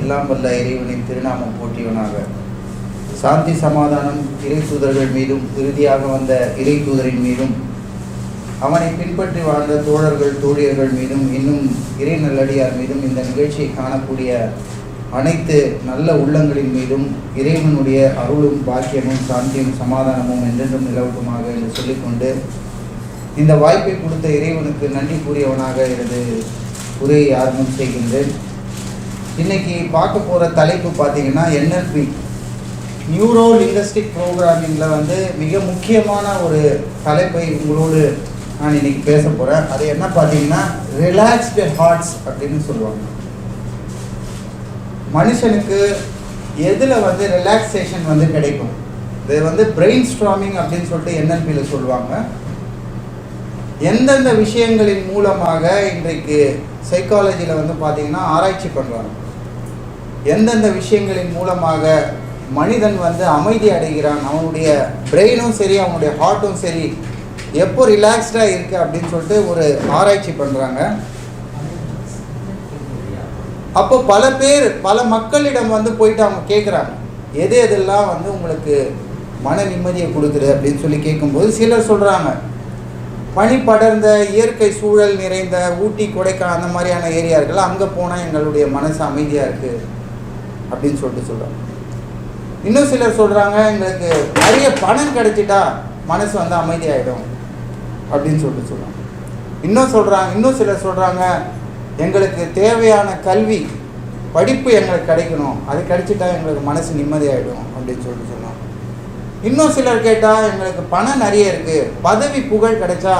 எல்லாம் வல்ல இறைவனின் திருநாமம் போற்றியவனாக. சாந்தி சமாதானம் இறை தூதர்கள் மீதும் இறுதியாக வந்த இறை தூதரின் மீதும் அவனை பின்பற்றி வாழ்ந்த தோழர்கள் தோழியர்கள் மீதும் இன்னும் இறை நல்லடியார் மீதும் இந்த நிகழ்ச்சியை காணக்கூடிய அனைத்து நல்ல உள்ளங்களின் மீதும் இறைவனுடைய அருளும் பாக்கியமும் சாந்தியும் சமாதானமும் என்றென்றும் நிலவட்டுமாக என்று சொல்லிக்கொண்டு இந்த வாய்ப்பை கொடுத்த இறைவனுக்கு நன்றி கூறியவனாக எனது உரையை ஆரம்பம் செய்கின்றேன். இன்னைக்கு பார்க்க போகிற தலைப்பு பார்த்தீங்கன்னா என்எல்பி நியூரோ லிங்கஸ்டிக் ப்ரோக்ராமிங்கில் வந்து மிக முக்கியமான ஒரு தலைப்பை உங்களோடு நான் இன்னைக்கு பேச போகிறேன் அது என்ன பார்த்தீங்கன்னா ரிலாக்ஸ்டு ஹார்ட்ஸ் அப்படின்னு சொல்லுவாங்க. மனுஷனுக்கு எதில் வந்து ரிலாக்ஸேஷன் வந்து கிடைக்கும்? இது வந்து பிரெயின் ஸ்ட்ராமிங் அப்படின்னு சொல்லிட்டு என்எல்பியில் சொல்லுவாங்க. எந்தெந்த விஷயங்களின் மூலமாக இன்றைக்கு சைக்காலஜியில் வந்து பார்த்தீங்கன்னா ஆராய்ச்சி பண்ணுறாங்க எந்தெந்த விஷயங்களின் மூலமாக மனிதன் வந்து அமைதி அடைகிறான் அவனுடைய பிரெயினும் சரி அவனுடைய ஹார்ட்டும் சரி எப்போ ரிலாக்ஸ்டாக இருக்கு அப்படின்னு சொல்லிட்டு ஒரு ஆராய்ச்சி பண்ணுறாங்க அப்போ பல பேர் பல மக்களிடம் வந்து போயிட்டு அவங்க கேட்குறாங்க எது எதெல்லாம் வந்து உங்களுக்கு மன நிம்மதியை கொடுக்குது அப்படின்னு சொல்லி கேட்கும்போது சிலர் சொல்கிறாங்க பனி படர்ந்த இயற்கை சூழல் நிறைந்த ஊட்டி கொடைக்கானல் அந்த மாதிரியான ஏரியா இருக்குல்ல அங்கே போனால் எங்களுடைய மனசு அமைதியாக இருக்குது அப்படின்னு சொல்லிட்டு சொல்கிறாங்க இன்னும் சிலர் சொல்கிறாங்க எங்களுக்கு நிறைய பணம் கிடைச்சிட்டா மனசு வந்து அமைதியாயிடும் அப்படின்னு சொல்லிட்டு சொல்கிறாங்க இன்னும் சொல்கிறாங்க இன்னும் சிலர் சொல்கிறாங்க எங்களுக்கு தேவையான கல்வி படிப்பு எங்களுக்கு கிடைக்கணும். அது கிடைச்சிட்டா எங்களுக்கு மனசு நிம்மதியாயிடும் அப்படின்னு சொல்லிட்டு சொன்னாங்க இன்னும் சிலர் கேட்டால் எங்களுக்கு பணம் நிறைய இருக்குது பதவி புகழ் கிடைச்சா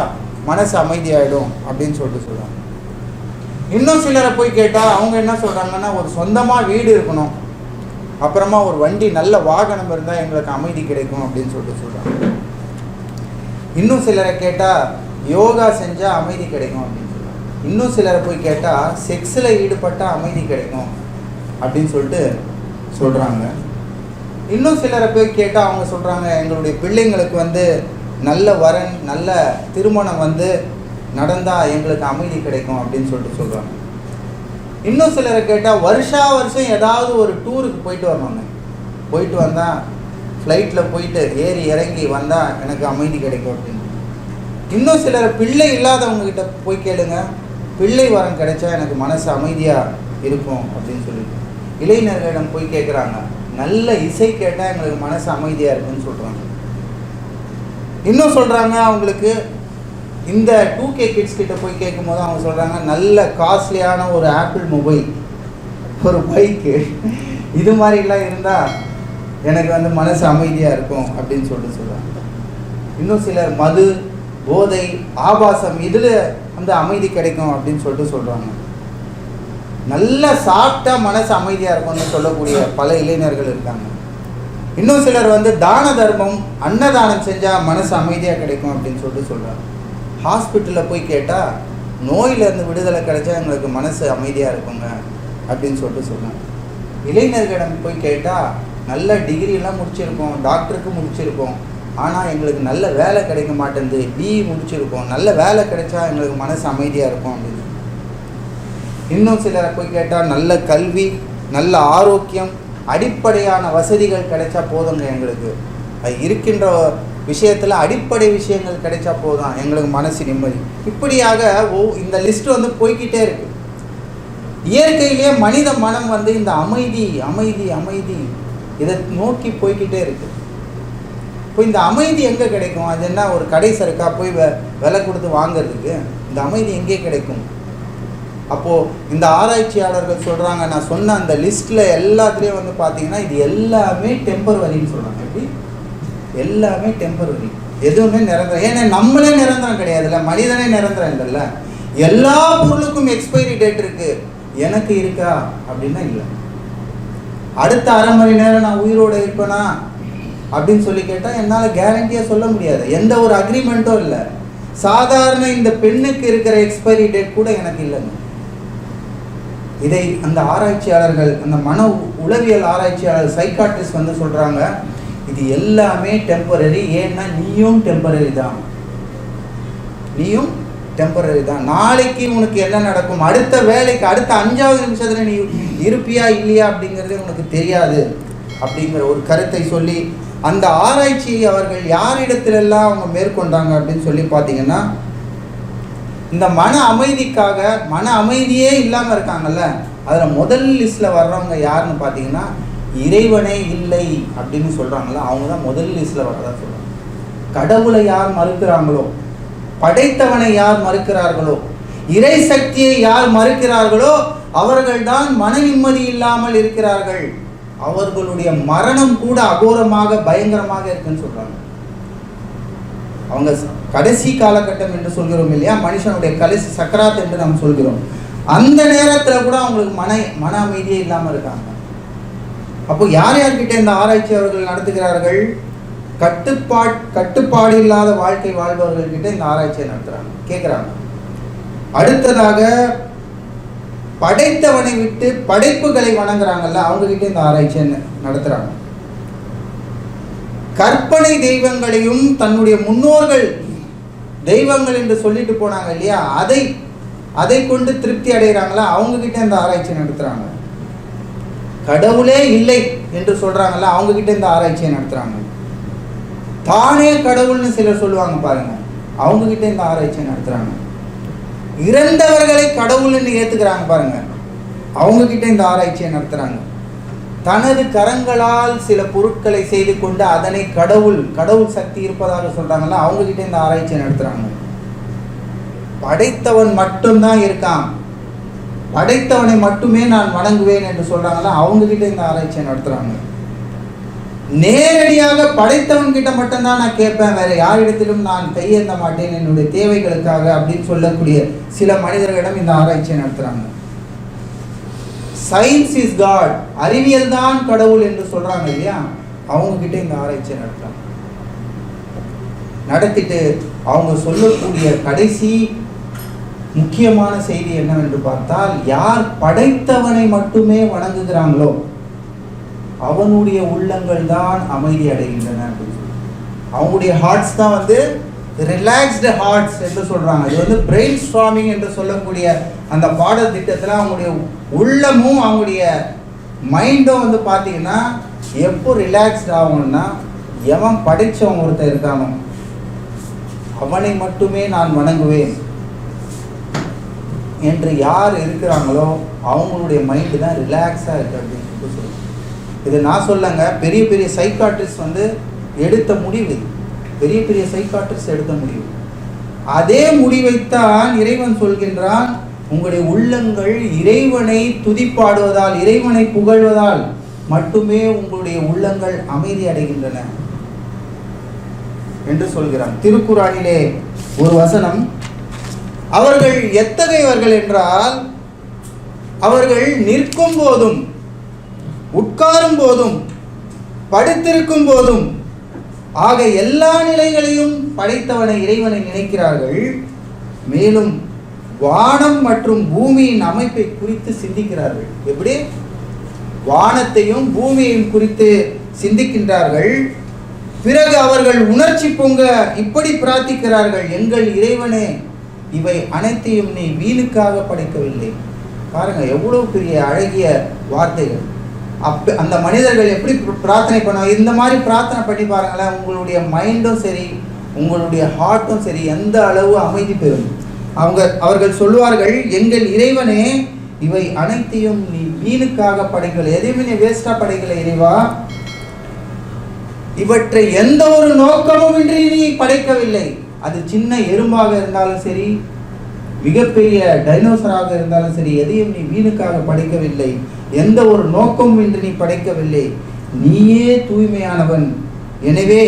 மனசு அமைதியாயிடும் அப்படின்னு சொல்லிட்டு சொல்கிறாங்க இன்னும் சிலரை போய் கேட்டால் அவங்க என்ன சொல்கிறாங்கன்னா ஒரு சொந்தமாக வீடு இருக்கணும். அப்புறமா ஒரு வண்டி நல்ல வாகனம் இருந்தால் எங்களுக்கு அமைதி கிடைக்கும் அப்படின்னு சொல்லிட்டு சொல்கிறாங்க இன்னும் சிலரை கேட்டால் யோகா செஞ்சால் அமைதி கிடைக்கும் அப்படின்னு சொல்கிறாங்க இன்னும் சிலரை போய் கேட்டால் செக்ஸில் ஈடுபட்டால் அமைதி கிடைக்கும் அப்படின்னு சொல்லிட்டு சொல்கிறாங்க இன்னும் சிலரை போய் கேட்டால் அவங்க சொல்கிறாங்க எங்களுடைய பிள்ளைங்களுக்கு வந்து நல்ல வரன் நல்ல திருமணம் வந்து நடந்தால் எங்களுக்கு அமைதி கிடைக்கும் அப்படின்னு சொல்லிட்டு சொல்கிறாங்க இன்னும் சிலரை கேட்டால் வருஷா வருஷம் ஏதாவது ஒரு டூருக்கு போயிட்டு வரணுங்க போயிட்டு வந்தால் ஃப்ளைட்டில் போயிட்டு ஏறி இறங்கி வந்தால் எனக்கு அமைதி கிடைக்கும் அப்படின்னு. இன்னும் சிலர் பிள்ளை இல்லாதவங்கக்கிட்ட போய் கேளுங்க. பிள்ளை வரம் கிடைச்சா எனக்கு மனசு அமைதியாக இருக்கும் அப்படின்னு சொல்லிட்டு. இளைஞர்களிடம் போய் கேட்குறாங்க நல்ல இசை கேட்டால் எங்களுக்கு மனசு அமைதியாக இருக்குன்னு சொல்கிறாங்க இன்னும் சொல்கிறாங்க அவங்களுக்கு இந்த டூ கே கிட்ஸ் கிட்ட போய் கேட்கும்போது அவங்க சொல்கிறாங்க நல்ல காஸ்ட்லியான ஒரு ஆப்பிள் மொபைல் ஒரு பைக்கு இது மாதிரிலாம் இருந்தால் எனக்கு வந்து மனசு அமைதியாக இருக்கும் அப்படின்னு சொல்லிட்டு சொல்கிறாங்க இன்னும் சிலர் மது போதை ஆபாசம் இதில் வந்து அமைதி கிடைக்கும் அப்படின்னு சொல்லிட்டு சொல்கிறாங்க நல்லா சாப்பிட்டா மனசு அமைதியாக இருக்கும்னு சொல்லக்கூடிய பல இளைஞர்கள் இருக்காங்க. இன்னும் சிலர் வந்து தான தர்மம் அன்னதானம் செஞ்சால் மனசு அமைதியாக கிடைக்கும் அப்படின்னு சொல்லிட்டு சொல்கிறாங்க ஹாஸ்பிட்டலில் போய் கேட்டால் நோயிலேருந்து விடுதலை கிடைச்சா எங்களுக்கு மனசு அமைதியாக இருக்குங்க அப்படின்னு சொல்லிட்டு சொன்னாங்க. இளைஞர்களிடம் போய் கேட்டால் நல்ல டிகிரியெல்லாம் முடிச்சிருக்கோம் டாக்டருக்கு முடிச்சிருக்கோம் ஆனால் எங்களுக்கு நல்ல வேலை கிடைக்க மாட்டேங்குது பிஇ முடிச்சிருக்கோம் நல்ல வேலை கிடைச்சா எங்களுக்கு மனசு அமைதியாக இருக்கும் அப்படின்னு. இன்னும் சிலரை போய் கேட்டால் நல்ல கல்வி நல்ல ஆரோக்கியம் அடிப்படையான வசதிகள் கிடைச்சா போதுங்க எங்களுக்கு. இருக்கின்ற விஷயத்தில் அடிப்படை விஷயங்கள் கிடைச்சா போதும். எங்களுக்கு மனசு நிம்மதி. இப்படியாக ஓ இந்த லிஸ்ட் வந்து போய்கிட்டே இருக்கு. இயற்கையிலேயே மனித மனம் வந்து இந்த அமைதி அமைதி அமைதி இதை நோக்கி போய்கிட்டே இருக்கு. இப்போ இந்த அமைதி எங்கே கிடைக்கும்? அது என்ன ஒரு கடை சருக்கா போய் வெ விலை கொடுத்து வாங்குறதுக்கு. இந்த அமைதி எங்கே கிடைக்கும்? அப்போது இந்த ஆராய்ச்சியாளர்கள் சொல்கிறாங்க நான் சொன்ன அந்த லிஸ்ட்டில் எல்லாத்துலேயும் வந்து பார்த்தீங்கன்னா இது எல்லாமே டெம்பரவரின்னு சொல்கிறாங்க எல்லாமே டெம்பரரி எதுவுமே நிரந்தரம். ஏன்னா நம்மளே நிரந்தரம் கிடையாதுல்ல மனிதனே நிரந்தரம் இல்லைல்ல. எல்லா பொருளுக்கும் எக்ஸ்பைரி டேட் இருக்கு. எனக்கு இருக்கா? அப்படின்னா இல்லை. அடுத்த அரை மணி நேரம் நான் உயிரோடு இருப்பேனா? அப்படின்னு சொல்லி கேட்டால் என்னால் கேரண்டியாக சொல்ல முடியாது. எந்த ஒரு அக்ரிமெண்ட்டும் இல்லை. சாதாரண இந்த பெண்ணுக்கு இருக்கிற எக்ஸ்பைரி டேட் கூட எனக்கு இல்லைங்க. இதை அந்த ஆராய்ச்சியாளர்கள் அந்த மன உளவியல் ஆராய்ச்சியாளர் சைக்காட்ரிஸ்ட் வந்து சொல்கிறாங்க இது எல்லாமே டெம்பரரி ஏன்னா நீயும் டெம்பரரி தான். நீயும் டெம்பரரி தான். நாளைக்கு உனக்கு என்ன நடக்கும்? அடுத்த வேலைக்கு அடுத்த அஞ்சாவது நிமிஷத்தில் நீ இருப்பியா இல்லையா அப்படிங்கிறதே உனக்கு தெரியாது அப்படிங்கிற ஒரு கருத்தை சொல்லி அந்த ஆராய்ச்சியை அவர்கள் யாரிடத்திலெல்லாம் அவங்க மேற்கொண்டாங்க அப்படின்னு சொல்லி பார்த்தீங்கன்னா இந்த மன அமைதிக்காக மன அமைதியே இல்லாமல் இருக்காங்கல்ல அதில் முதல் லிஸ்ட்டில் வர்றவங்க யாருன்னு பார்த்தீங்கன்னா இறைவனே இல்லை அப்படின்னு சொல்கிறாங்களா அவங்க தான் முதல் லிஸ்ட்டில் வர்றதா சொல்கிறாங்க கடவுளை யார் மறுக்கிறாங்களோ படைத்தவனை யார் மறுக்கிறார்களோ இறை சக்தியை யார் மறுக்கிறார்களோ அவர்கள்தான் மன நிம்மதி இல்லாமல் இருக்கிறார்கள். அவர்களுடைய மரணம் கூட அகோரமாக பயங்கரமாக இருக்குன்னு சொல்கிறாங்க அவங்க கடைசி காலகட்டம் என்று சொல்கிறோம் இல்லையா? மனுஷனுடைய கடைசி சக்கராத் என்று நாம் சொல்கிறோம். அந்த நேரத்தில் கூட அவங்களுக்கு மன மன அமைதியே இல்லாமல் இருக்காங்க. அப்போ யார் யார்கிட்ட இந்த ஆராய்ச்சி அவர்கள் நடத்துகிறார்கள்? கட்டுப்பாடு கட்டுப்பாடு இல்லாத வாழ்க்கை வாழ்பவர்கள் கிட்ட இந்த ஆராய்ச்சியை நடத்துகிறாங்க கேட்குறாங்க அடுத்ததாக படைத்தவனை விட்டு படைப்புகளை வணங்குறாங்கல்ல அவங்க கிட்ட இந்த ஆராய்ச்சியை நடத்துகிறாங்க கற்பனை தெய்வங்களையும் தன்னுடைய முன்னோர்கள் தெய்வங்கள் என்று சொல்லிட்டு போனாங்க இல்லையா? அதை அதை கொண்டு திருப்தி அடைகிறாங்களா? அவங்க கிட்ட இந்த ஆராய்ச்சி நடத்துகிறாங்க கடவுளே இல்லை என்று சொல்கிறாங்கல்ல அவங்க கிட்ட இந்த ஆராய்ச்சியை நடத்துகிறாங்க தானே கடவுள்னு சிலர் சொல்லுவாங்க பாருங்க அவங்க கிட்ட இந்த ஆராய்ச்சியை நடத்துகிறாங்க இறந்தவர்களை கடவுள்னு ஏற்றுக்கிறாங்க பாருங்க அவங்க கிட்ட இந்த ஆராய்ச்சியை நடத்துகிறாங்க தனது கரங்களால் சில பொருட்களை செய்து கொண்டு அதனை கடவுள் கடவுள் சக்தி இருப்பதாக சொல்கிறாங்கல்ல அவங்க கிட்ட இந்த ஆராய்ச்சியை நடத்துகிறாங்க படைத்தவன் மட்டும்தான் இருக்கான். படைத்தவனை மட்டுமே நான் வணங்குவேன் என்று சொல்றாங்கல்ல அவங்க கிட்ட இந்த ஆராய்ச்சியை நடத்துறாங்க. நேரடியாக படைத்தவன் கிட்ட மட்டும்தான் நான் கேட்பேன் வேற யாரிடத்திலும் நான் கையேந்த மாட்டேன் என்னுடைய தேவைகளுக்காக அப்படின்னு சொல்லக்கூடிய சில மனிதர்களிடம் இந்த ஆராய்ச்சியை நடத்துறாங்க. சயின்ஸ் இஸ் காட் அறிவியல் தான் கடவுள் என்று சொல்றாங்க இல்லையா? அவங்க கிட்ட இந்த ஆராய்ச்சியை நடத்துறாங்க. நடத்திட்டு அவங்க சொல்லக்கூடிய கடைசி முக்கியமான செய்தி என்னவென்று பார்த்தால் யார் படைத்தவனை மட்டுமே வணங்குகிறாங்களோ அவனுடைய உள்ளங்கள் தான் அமைதி அடைகின்றன அவங்களுடைய ஹார்ட்ஸ் தான் வந்து ரிலாக்ஸ்டு ஹார்ட்ஸ் என்று சொல்கிறாங்க இது வந்து பிரெயின் ஸ்ட்ராமிங் என்று சொல்லக்கூடிய அந்த பாடல் திட்டத்தில் அவங்களுடைய உள்ளமும் அவங்களுடைய மைண்டும் வந்து பார்த்தீங்கன்னா எப்போ ரிலாக்ஸ்ட் ஆகணும்னா எவன் படித்தவன் ஒருத்தன் இருக்கானோ அவனை மட்டுமே நான் வணங்குவேன். என்று யார் இருக்கிறாங்களோ அவங்களுடைய மைண்டு தான் ரிலாக்ஸாக இருக்குது அப்படின்னு சொல்லிட்டு சொல்லுவாங்க இது நான் சொல்லங்க பெரிய பெரிய சைக்காட்ரிஸ்ட் வந்து எடுத்த முடிவு இது. பெரிய பெரிய சைக்காட்ரிஸ்ட் எடுத்த முடிவு. அதே முடிவைத்தான் இறைவன் சொல்கின்றான். உங்களுடைய உள்ளங்கள் இறைவனை துதிப்பாடுவதால் இறைவனை புகழ்வதால் மட்டுமே உங்களுடைய உள்ளங்கள் அமைதி அடைகின்றன. என்று சொல்கிறான். திருக்குறானிலே ஒரு வசனம் அவர்கள் எத்தகையவர்கள் என்றால் அவர்கள் நிற்கும் போதும் உட்காரும் போதும் படுத்திருக்கும் போதும் ஆக எல்லா நிலைகளையும் படைத்தவனை இறைவனை நினைக்கிறார்கள். மேலும் வானம் மற்றும் பூமியின் அமைப்பை குறித்து சிந்திக்கிறார்கள். எப்படி? வானத்தையும் பூமியையும் குறித்து சிந்திக்கின்றார்கள். பிறகு அவர்கள் உணர்ச்சி பொங்க இப்படி பிரார்த்திக்கிறார்கள் எங்கள் இறைவனே. இவை அனைத்தையும் நீ வீலுக்காக படைக்கவில்லை. பாருங்க எவ்வளவு பெரிய அழகிய வார்த்தைகள். அப்ப அந்த மனிதர்கள் எப்படி பிரார்த்தனை பண்ணுவாங்க இந்த மாதிரி பிரார்த்தனை பண்ணி பாருங்களேன் உங்களுடைய மைண்டும் சரி உங்களுடைய ஹார்ட்டும் சரி எந்த அளவு அமைதி பெறும். அவங்க அவர்கள் சொல்லுவார்கள் எங்கள் இறைவனே இவை அனைத்தையும் நீ வீணுக்காக படைக்கல எதையுமே நீ வேஸ்டா படைக்கல இறைவா. இவற்றை எந்த ஒரு நோக்கமும் இன்றி நீ படைக்கவில்லை. அது சின்ன எறும்பாக இருந்தாலும் சரி மிகப்பெரிய டைனோசராக இருந்தாலும் சரி எதையும் நீ வீணுக்காக படைக்கவில்லை. எந்த ஒரு நோக்கமும் இன்று நீ படைக்கவில்லை. நீயே தூய்மையானவன். எனவே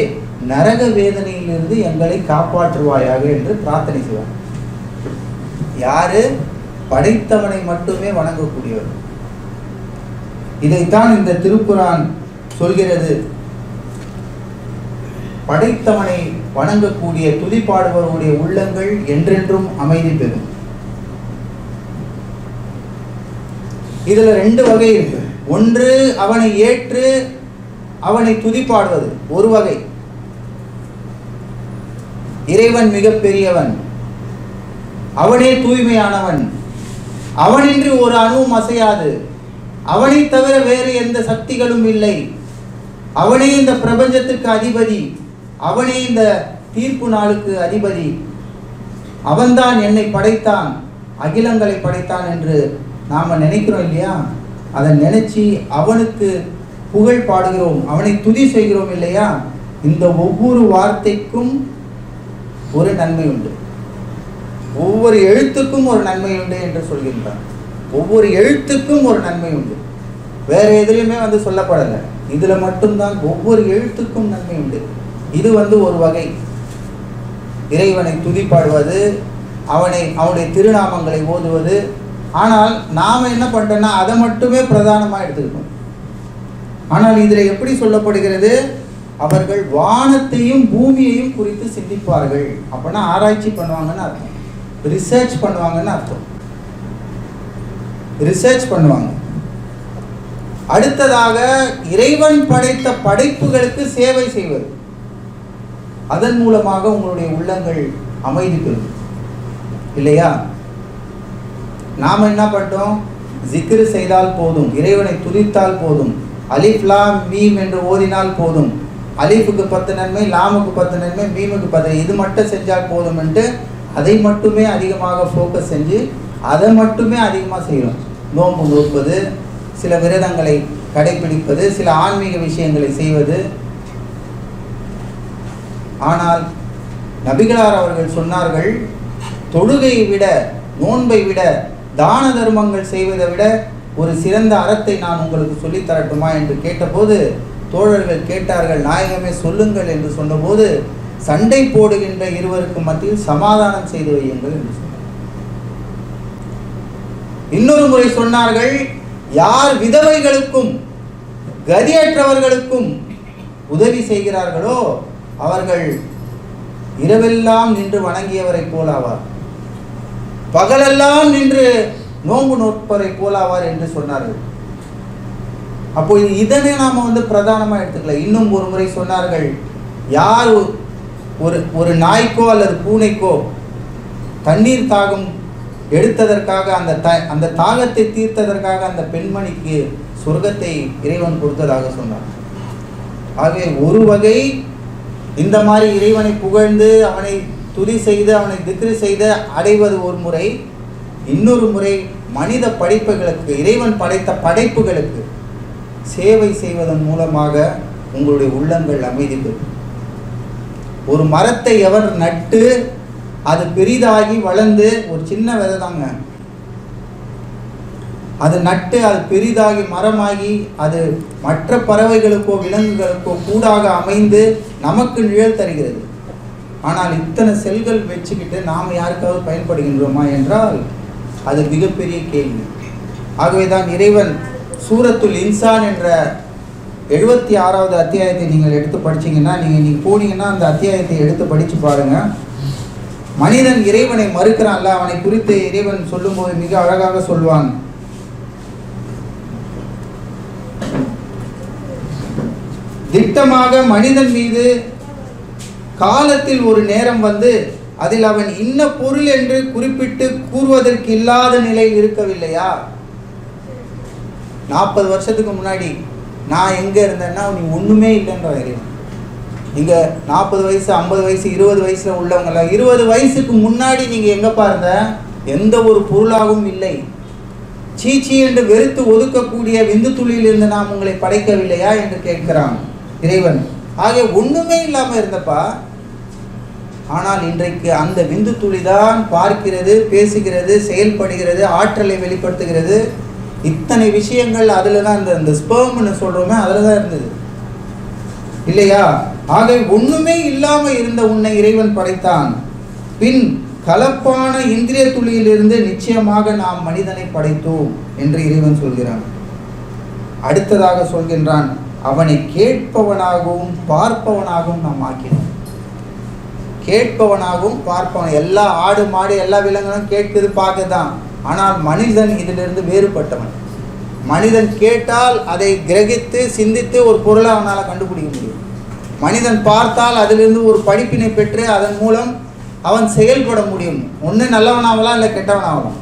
நரக வேதனையிலிருந்து எங்களை காப்பாற்றுவாயாக என்று பிரார்த்தனை செய்வார். யாரு? படைத்தவனை மட்டுமே வணங்கக்கூடியவர். இதைத்தான் இந்த திருக்குறான் சொல்கிறது. படைத்தவனை வணங்கக்கூடிய துதிப்பாடுபவருடைய உள்ளங்கள் என்றென்றும் அமைதி பெறும் இதுல ரெண்டு வகை இருக்கு. ஒன்று அவனை ஏற்று அவனை துதிப்பாடுவது ஒரு வகை. இறைவன் மிக பெரியவன் அவனே தூய்மையானவன். அவனின்றி ஒரு அணுவும் அசையாது. அவனை தவிர வேறு எந்த சக்திகளும் இல்லை. அவனே இந்த பிரபஞ்சத்திற்கு அதிபதி. அவனே இந்த தீர்ப்பு நாளுக்கு அதிபதி. அவன்தான் என்னை படைத்தான் அகிலங்களை படைத்தான் என்று நாம் நினைக்கிறோம் இல்லையா? அதை நினைச்சு அவனுக்கு புகழ் பாடுகிறோம் அவனை துதி செய்கிறோம் இல்லையா? இந்த ஒவ்வொரு வார்த்தைக்கும் ஒரு நன்மை உண்டு. ஒவ்வொரு எழுத்துக்கும் ஒரு நன்மை உண்டு என்று சொல்கின்றான். ஒவ்வொரு எழுத்துக்கும் ஒரு நன்மை உண்டு. வேற எதுலையுமே வந்து சொல்லப்படலை. இதில் மட்டும்தான் ஒவ்வொரு எழுத்துக்கும் நன்மை உண்டு. இது வந்து ஒரு வகை. இறைவனை துதிப்பாடுவது அவனை அவனுடைய திருநாமங்களை ஓதுவது. ஆனால் நாம் என்ன பண்ணிட்டோம்னா அதை மட்டுமே பிரதானமாக எடுத்துக்கணும். ஆனால் இதில் எப்படி சொல்லப்படுகிறது? அவர்கள் வானத்தையும் பூமியையும் குறித்து சிந்திப்பார்கள். அப்படின்னா ஆராய்ச்சி பண்ணுவாங்கன்னு அர்த்தம். ரிசர்ச் பண்ணுவாங்கன்னு அர்த்தம். ரிசர்ச் பண்ணுவாங்க. அடுத்ததாக இறைவன் படைத்த படைப்புகளுக்கு சேவை செய்வது. அதன் மூலமாக உங்களுடைய உள்ளங்கள் அமைதி பெறும். இல்லையா? நாம் என்ன பண்ணிட்டோம்? ஜிக்ரு செய்தால் போதும் இறைவனை துதித்தால் போதும் அலிஃப் லாம் மீம் என்று ஓதினால் போதும். அலிஃபுக்கு பத்து நன்மை லாமுக்கு பத்து நன்மை மீமுக்கு பத்து இது மட்டும் செஞ்சால் போதும் அதை மட்டுமே அதிகமாக ஃபோக்கஸ் செஞ்சு அதை மட்டுமே அதிகமாக செய்யணும். நோன்பு நோற்பது சில விரதங்களை கடைபிடிப்பது சில ஆன்மீக விஷயங்களை செய்வது ஆனால் நபிகளார் அவர்கள் சொன்னார்கள் தொழுகையை விட நோன்பை விட தான தர்மங்கள் செய்வதை விட ஒரு சிறந்த அறத்தை நான் உங்களுக்கு சொல்லித் தரட்டுமா என்று கேட்டபோது தோழர்கள் கேட்டார்கள் நாயகமே சொல்லுங்கள் என்று சொன்னபோது சண்டை போடுகின்ற இருவருக்கு மத்தியில் சமாதானம் செய்து வையுங்கள் என்று சொன்னார் இன்னொரு முறை சொன்னார்கள் யார் விதவைகளுக்கும் கதியற்றவர்களுக்கும் உதவி செய்கிறார்களோ அவர்கள் இரவெல்லாம் நின்று வணங்கியவரை போலாவார். பகலெல்லாம் நின்று நோம்பு நோட்பரை போலாவார் என்று சொன்னார்கள். அப்போ இதனை நாம் வந்து பிரதானமாக எடுத்துக்கல. இன்னும் ஒரு முறை சொன்னார்கள் யார் ஒரு ஒரு நாய்க்கோ அல்லது பூனைக்கோ தண்ணீர் தாகம் எடுத்ததற்காக அந்த த அந்த தாகத்தை தீர்த்ததற்காக அந்த பெண்மணிக்கு சொர்க்கத்தை இறைவன் கொடுத்ததாக சொன்னார். ஆகவே ஒரு வகை இந்த மாதிரி இறைவனை புகழ்ந்து அவனை துதி செய்து அவனை திக்ரி செய்து அடைவது ஒரு முறை இன்னொரு முறை மனித படைப்புகளுக்கு இறைவன் படைத்த படைப்புகளுக்கு சேவை செய்வதன் மூலமாக உங்களுடைய உள்ளங்கள் அமைதி பெறும். ஒரு மரத்தை எவர் நட்டு அது பெரிதாகி வளர்ந்து ஒரு சின்ன விதை தாங்க அது நட்டு அது பெரிதாகி மரமாகி அது மற்ற பறவைகளுக்கோ விலங்குகளுக்கோ கூடாக அமைந்து நமக்கு நிழல் தருகிறது. ஆனால் இத்தனை செல்கள் வச்சுக்கிட்டு நாம் யாருக்காவது பயன்படுகின்றோமா என்றால் அது மிகப்பெரிய கேள்வி. ஆகவே தான் இறைவன் சூரத்துல் இன்சான் என்ற எழுபத்தி ஆறாவது அத்தியாயத்தை நீங்கள் எடுத்து படிச்சீங்கன்னா நீங்கள் நீங்கள் போனீங்கன்னா அந்த அத்தியாயத்தை எடுத்து படித்து பாருங்கள் மனிதன் இறைவனை மறுக்கிறான்ல அவனை குறித்து இறைவன் சொல்லும்போது மிக அழகாக சொல்வான். திட்டமாக மனிதன் மீது காலத்தில் ஒரு நேரம் வந்து அதில் அவன் இன்ன பொருள் என்று குறிப்பிட்டு கூறுவதற்கு இல்லாத நிலையில் இருக்கவில்லையா? நாற்பது வருஷத்துக்கு முன்னாடி நான் எங்கே இருந்தேன்னா நீ ஒன்றுமே இல்லைன்ற இறைவன். இங்கே நாற்பது வயசு ஐம்பது வயசு இருபது வயசில் உள்ளவங்களாம் இருபது வயசுக்கு முன்னாடி நீங்கள் எங்கப்பா இருந்த? எந்த ஒரு பொருளாகவும் இல்லை. சீச்சி என்று வெறுத்து ஒதுக்கக்கூடிய விந்து துளியிலிருந்து நாம் உங்களை படைக்கவில்லையா? என்று கேட்கிறான். இறைவன். ஆகிய ஒன்றுமே இல்லாமல் இருந்தப்பா ஆனால் இன்றைக்கு அந்த விந்து துளி தான் பார்க்கிறது பேசுகிறது செயல்படுகிறது ஆற்றலை வெளிப்படுத்துகிறது. இத்தனை விஷயங்கள் அதில் தான் இந்த இந்த ஸ்பெர்ம்னு சொல்கிறோமே அதில் தான் இருந்தது. இல்லையா? ஆகவே ஒன்றுமே இல்லாமல் இருந்த உன்னை இறைவன் படைத்தான். பின் கலப்பான இந்திரிய துளியிலிருந்து நிச்சயமாக நாம் மனிதனை படைத்தோம் என்று இறைவன் சொல்கிறான். அடுத்ததாக சொல்கின்றான் அவனை கேட்பவனாகவும் பார்ப்பவனாகவும் நாம் ஆக்கினோம் கேட்பவனாகவும் பார்ப்பவன் எல்லா ஆடு மாடு எல்லா விலங்குகளும் கேட்குது பார்க்குதான் ஆனால் மனிதன் இதிலிருந்து வேறுபட்டவன். மனிதன் கேட்டால் அதை கிரகித்து சிந்தித்து ஒரு பொருளை அவனால் கண்டுபிடிக்க முடியும். மனிதன் பார்த்தால் அதிலிருந்து ஒரு படிப்பினை பெற்று அதன் மூலம் அவன் செயல்பட முடியும். ஒன்று நல்லவனாகலாம் இல்லை கெட்டவனாகலாம்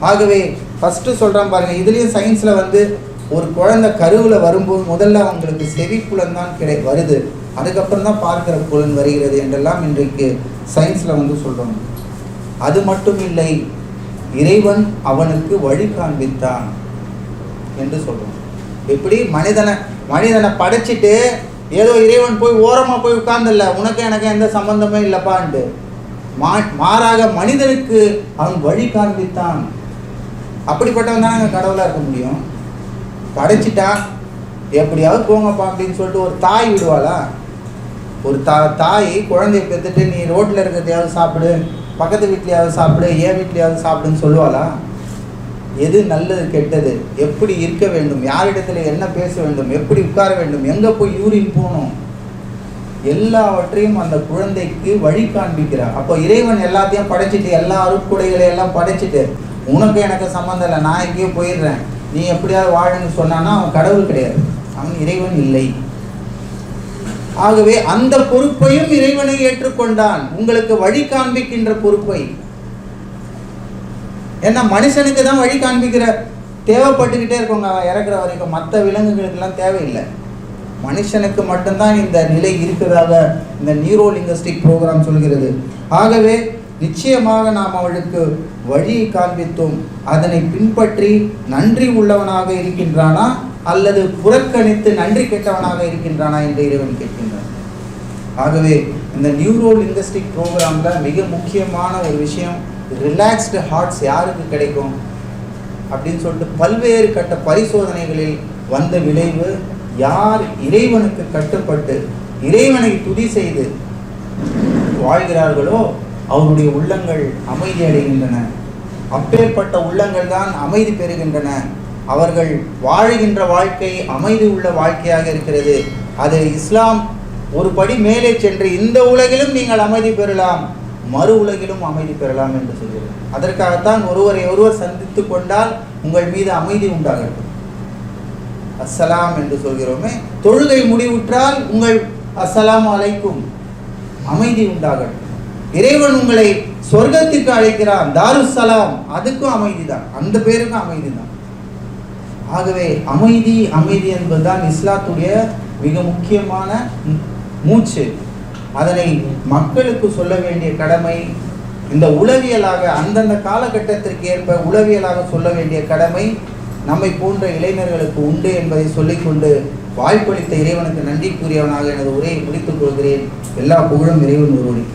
ஆகவே ஃபஸ்ட்டு சொல்கிறான் பாருங்கள் இதுலேயும் சயின்ஸில் வந்து ஒரு குழந்தை கருவில் வரும்போது முதல்ல அவங்களுக்கு செவிப்புலன் தான் கிடை வருது. அதுக்கப்புறம் தான் பார்க்கிற புலன் வருகிறது என்றெல்லாம் இன்றைக்கு சயின்ஸில் வந்து சொல்கிறாங்க அது மட்டும் இல்லை இறைவன் அவனுக்கு வழி காண்பித்தான் என்று சொல்கிறோம் எப்படி? மனிதனை மனிதனை படைச்சிட்டு ஏதோ இறைவன் போய் ஓரமாக போய் உட்கார்ந்தில்ல உனக்கு எனக்கு எந்த சம்பந்தமே இல்லைப்பான்ட்டு. மா மாறாக மனிதனுக்கு அவன் வழி காண்பித்தான். அப்படிப்பட்டவன் தானே கடவுளாக இருக்க முடியும்? படைச்சிட்டான் எப்படியாவது போங்கப்பா அப்படின்னு சொல்லிட்டு ஒரு தாய் விடுவாளா? ஒரு தா தாய் குழந்தைய பெற்றுட்டு நீ ரோட்டில் இருக்கிறதையாவது சாப்பிடு பக்கத்து வீட்லையாவது சாப்பிடு என் வீட்லையாவது சாப்பிடுன்னு சொல்லுவாளா? எது நல்லது கெட்டது? எப்படி இருக்க வேண்டும்? யாரிடத்துல என்ன பேச வேண்டும்? எப்படி உட்கார வேண்டும்? எங்கே போய் யூரின் போகணும்? எல்லாவற்றையும் அந்த குழந்தைக்கு வழி காண்பிக்கிறார் அப்போ இறைவன் எல்லாத்தையும் படைச்சிட்டு எல்லா அருட்கொடைகளை எல்லாம் படைச்சிட்டு உனக்கு எனக்கு சம்மந்தம் இல்லை நான் எங்கேயோ போயிடுறேன். நீ எப்படியாவது வாழன்னு சொன்னான்னா அவன் கடவுள் கிடையாது. அவன் இறைவன் இல்லை. ஆகவே அந்த பொறுப்பையும் இறைவனை ஏற்றுக்கொண்டான். உங்களுக்கு வழி காண்பிக்கின்ற பொறுப்பை. ஏன்னா மனுஷனுக்கு தான் வழி காண்பிக்கிற தேவைப்பட்டுக்கிட்டே இருக்கவங்க இறக்குற வரைக்கும் மற்ற விலங்குகளுக்கெல்லாம் தேவையில்லை. மனுஷனுக்கு மட்டும்தான் இந்த நிலை இருக்கிறதாக இந்த நியூரோலிங்கஸ்டிக் ப்ரோக்ராம் சொல்கிறது. ஆகவே நிச்சயமாக நாம் அவளுக்கு வழியை காண்பித்தோம் அதனை பின்பற்றி நன்றி உள்ளவனாக இருக்கின்றானா அல்லது புறக்கணித்து நன்றி கெட்டவனாக இருக்கின்றானா என்று இறைவன் கேட்கின்றான். ஆகவே இந்த நியூரோ லிங்கஸ்டிக் ப்ரோக்ராமில் மிக முக்கியமான ஒரு விஷயம் ரிலாக்ஸ்டு ஹார்ட்ஸ் யாருக்கு கிடைக்கும்? அப்படின்னு சொல்லிட்டு பல்வேறு கட்ட பரிசோதனைகளில் வந்த விளைவு யார் இறைவனுக்கு கட்டுப்பட்டு இறைவனை துதி செய்து வாழ்கிறார்களோ அவருடைய உள்ளங்கள் அமைதி அடைகின்றன. அப்பேற்பட்ட உள்ளங்கள் தான் அமைதி பெறுகின்றன. அவர்கள் வாழுகின்ற வாழ்க்கை அமைதி உள்ள வாழ்க்கையாக இருக்கிறது. அது இஸ்லாம் ஒரு படி மேலே சென்று இந்த உலகிலும் நீங்கள் அமைதி பெறலாம் மறு உலகிலும் அமைதி பெறலாம் என்று சொல்கிறது. அதற்காகத்தான் ஒருவரை ஒருவர் சந்தித்து கொண்டால் உங்கள் மீது அமைதி உண்டாகட்டும் அஸ்ஸலாம் என்று சொல்கிறோமே தொழுகை முடிவுற்றால் உங்கள் அஸ்ஸலாம் அலைக்கும் அமைதி உண்டாகட்டும். இறைவன் உங்களை சொர்க்கத்திற்கு அழைக்கிறான். தாருசலாம். அதுக்கும் அமைதி தான் அந்த பேருக்கும் அமைதி தான் ஆகவே அமைதி அமைதி என்பதுதான் இஸ்லாத்துடைய மிக முக்கியமான மூச்சு. அதனை மக்களுக்கு சொல்ல வேண்டிய கடமை இந்த உளவியலாக அந்தந்த காலகட்டத்திற்கு ஏற்ப உளவியலாக சொல்ல வேண்டிய கடமை நம்மை போன்ற இளைஞர்களுக்கு உண்டு என்பதை சொல்லிக்கொண்டு வாய்ப்பளித்த இறைவனுக்கு நன்றி கூறியவனாக எனது உரையை முடித்துக் கொள்கிறேன். எல்லா புகழும் இறைவன் ஒருவனுக்கு.